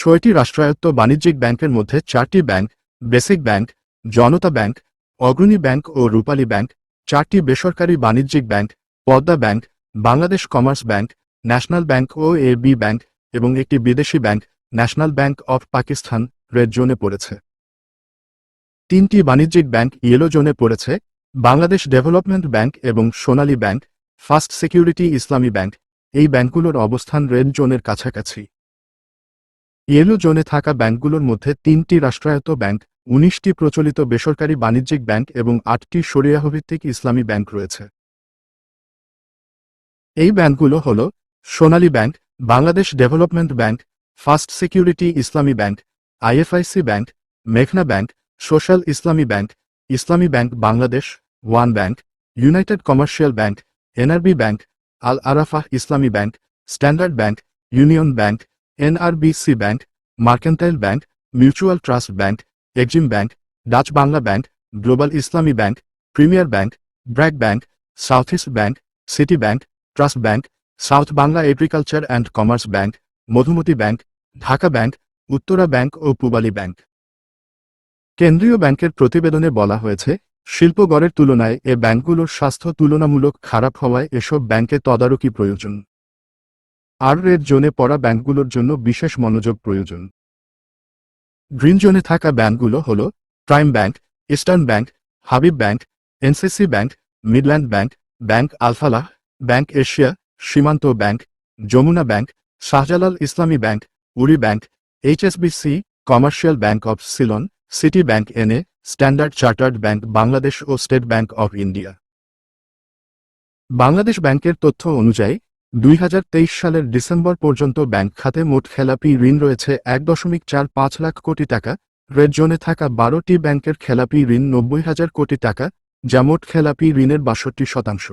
ছয়টি রাষ্ট্রায়ত্ত বাণিজ্যিক ব্যাংকের মধ্যে চারটি bank, basic bank, Janata bank, Agrani bank ও রূপালী ব্যাংক, চারটি বেসরকারি বাণিজ্যিক bank, Padma bank, Bangladesh commerce bank, national bank O A B bank এবং একটি বিদেশি bank, national bank of Pakistan red জোনে পড়েছে। তিনটি বাণিজ্যিক ব্যাংক ইয়েলো জোনে পড়েছে, বাংলাদেশ ডেভেলপমেন্ট ব্যাংক এবং Sonali bank, first security Islami bank. এই ব্যাংকগুলোর অবস্থান রেড জোনের কাছাকাছি। ইয়েলো জোনে থাকা ব্যাংকগুলোর মধ্যে তিনটি রাষ্ট্রায়ত্ত ব্যাংক, উনিশটি প্রচলিত বেসরকারি বাণিজ্যিক ব্যাংক এবং আটটি সরিয়াহভিত্তিক ইসলামী ব্যাংক রয়েছে। এই ব্যাংকগুলো হল Sonali bank, Bangladesh development bank, first security Islami bank, IFIC bank, মেঘনা bank, social Islami bank Islami bank Bangladesh, one bank, united commercial bank, NRB bank, Al Arafah Islami bank, standard bank, union bank NRBC bank, mercantile bank, mutual trust bank, EXIM bank, Dutch Bangla bank, global Islami bank, premier bank, BRAC bank, south east bank, city bank, trust bank, south Bangla agriculture and commerce bank, Madhumati bank, Dhaka bank, Uttara bank O Pubali bank. কেন্দ্রীয় ব্যাংকের প্রতিবেদনে বলা হয়েছে শিল্পগড়ের তুলনায় এ ব্যাংকগুলোর স্বাস্থ্য তুলনামূলক খারাপ হওয়ায় এসব ব্যাংকে তদারকি প্রয়োজন। আর রেড জোনে পড়া ব্যাংকগুলোর জন্য বিশেষ মনোযোগ প্রয়োজন। গ্রিন জোনে থাকা ব্যাংকগুলো হল prime bank, eastern bank, Habib bank, NCC bank, midland bank bank Alfalah, bank Asia, Simanta bank, Jamuna bank, Shahjalal Islami bank, Woori bank, HSBC, commercial bank of Ceylon, city bank NA standard chartered bank Bangladesh O state bank of India. Bangladesh ব্যাংকের তথ্য অনুযায়ী দুই হাজার তেইশ সালের December পর্যন্ত bank খাতে মোট খেলাপি ঋণ রয়েছে এক দশমিক চার পাঁচ লাখ কোটি টাকা। রেড জোনে থাকা বারোটি ব্যাংকের খেলাপি ঋণ নব্বই হাজার কোটি টাকা, যা মোট খেলাপি ঋণের বাষট্টি শতাংশ।